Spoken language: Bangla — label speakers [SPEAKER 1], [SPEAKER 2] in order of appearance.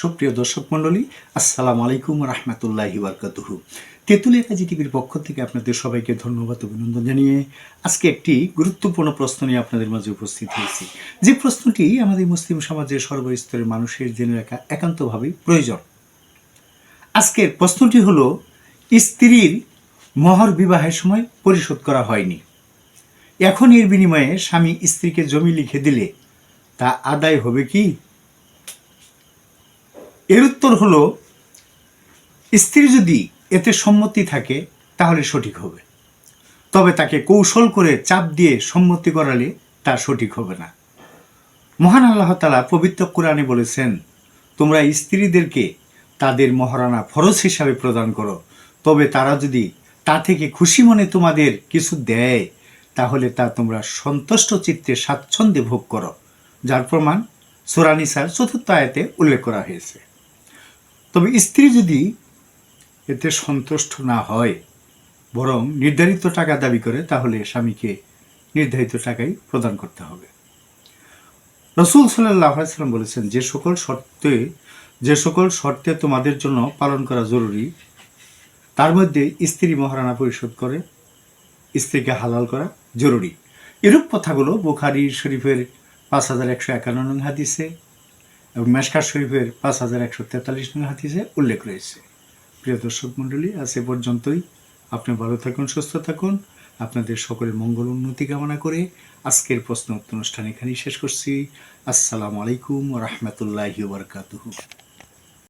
[SPEAKER 1] সুপ্রিয় দর্শক মণ্ডলী, আসসালামু আলাইকুম রহমতুল্লাহি বারকাতুহু। তেঁতুলিয়া কাজী টিভির পক্ষ থেকে আপনাদের সবাইকে ধন্যবাদ অভিনন্দন জানিয়ে আজকে একটি গুরুত্বপূর্ণ প্রশ্ন নিয়ে আপনাদের মাঝে উপস্থিত হয়েছি। যে প্রশ্নটি আমাদের মুসলিম সমাজের সর্বস্তরের মানুষের জেনে রাখা একান্তভাবেই প্রয়োজন। আজকের প্রশ্নটি হলো, স্ত্রীর মহর বিবাহের সময় পরিশোধ করা হয়নি। এখন এর বিনিময়ে স্বামী স্ত্রীকে জমি লিখে দিলে তা আদায় হবে কি? এর উত্তর হলো, স্ত্রী যদি এতে সম্মতি থাকে, তাহলে সঠিক হবে। তবে তাকে কৌশল করে চাপ দিয়ে সম্মতি করালে তা সঠিক হবে না। মহান আল্লাহ তালা পবিত্র কোরআনে বলেছেন, তোমরা স্ত্রীদেরকে তাদের মহারানা ফরজ হিসাবে প্রদান করো। তবে তারা যদি তা থেকে খুশি মনে তোমাদের কিছু দেয়, তাহলে তা তোমরা সন্তুষ্ট চিত্তে স্বাচ্ছন্দ্যে ভোগ করো। যার প্রমাণ সুরানিসার চতুর্থ আয়াতে উল্লেখ করা হয়েছে। তবে স্ত্রী যদি এতে সন্তুষ্ট না হয়, বরং নির্ধারিত টাকা দাবি করে, তাহলে স্বামীকে নির্ধারিত টাকাই প্রদান করতে হবে। রসুল সাল্লাম বলেছেন, যে সকল শর্তে, যে সকল শর্তে তোমাদের জন্য পালন করা জরুরি, তার মধ্যে স্ত্রী মহারানা পরিশোধ করে, স্ত্রীকে হালাল করা জরুরি। এরূপ কথাগুলো বুখারি শরীফের পাঁচ হাজার একশো একান্ন হাদিসে মেশকার শরীফের পাঁচ হাজার একশো তেতাল্লিশ নম্বর হাতিসে উল্লেখ রয়েছে। প্রিয় দর্শক মণ্ডলী, আজ এ পর্যন্তই। আপনি ভালো থাকুন, সুস্থ থাকুন। আপনাদের সকলের মঙ্গল উন্নতি কামনা করে আজকের প্রশ্ন উত্তর অনুষ্ঠান এখানেই শেষ করছি। আসসালামু আলাইকুম রহমতুল্লাহি বারকাতুহু।